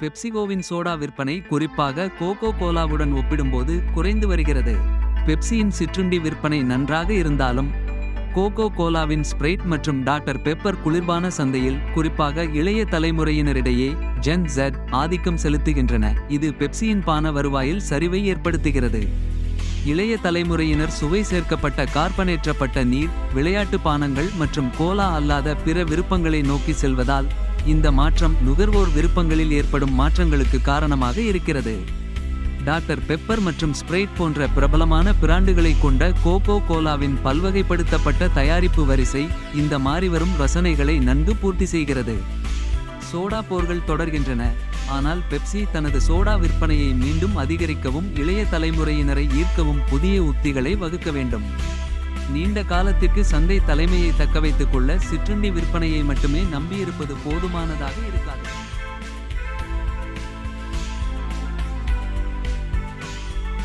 பெப்சிகோவின் soda விற்பனை குறிப்பாக cocoa கோலாவுடன் ஒப்பிடும்போது குறைந்து வருகிறது. பெப்சியின் சிற்றுண்டி விற்பனை நன்றாக இருந்தாலும் கோகோ கோலாவின் ஸ்ப்ரைட் மற்றும் டாக்டர் பெப்பர் குளிர்பான சந்தையில் குறிப்பாக இளைய தலைமுறையினரிடையே ஜென் ஜெட் ஆதிக்கம் செலுத்துகின்றன. இது பெப்சியின் பான வருவாயில் சரிவை ஏற்படுத்துகிறது. இளைய தலைமுறையினர் சுவை சேர்க்கப்பட்ட கார்பனேற்றப்பட்ட நீர் விளையாட்டு பானங்கள் மற்றும் கோலா அல்லாத பிற விருப்பங்களை நோக்கி செல்வதால் இந்த மாற்றம் நுகர்வோர் விருப்பங்களில் ஏற்படும் மாற்றங்களுக்கு காரணமாக இருக்கிறது. டாக்டர் பெப்பர் மற்றும் ஸ்ப்ரைட் போன்ற பிரபலமான பிராண்டுகளை கொண்ட கோகோ கோலாவின் பல்வகைப்படுத்தப்பட்ட தயாரிப்பு வரிசை இந்த மாறிவரும் ரசனைகளை நன்கு பூர்த்தி செய்கிறது. சோடா போர்கள் தொடர்கின்றன ஆனால் பெப்சி தனது சோடா விற்பனையை மீண்டும் அதிகரிக்கவும் இளைய தலைமுறையினரை ஈர்க்கவும் புதிய உத்திகளை வகுக்க வேண்டும். நீண்ட காலத்திற்கு சந்தை தலைமையை தக்கவைத்துக் கொள்ள சிற்றுண்டி விற்பனையை மட்டுமே நம்பியிருப்பது போதுமானதாக இருக்காது.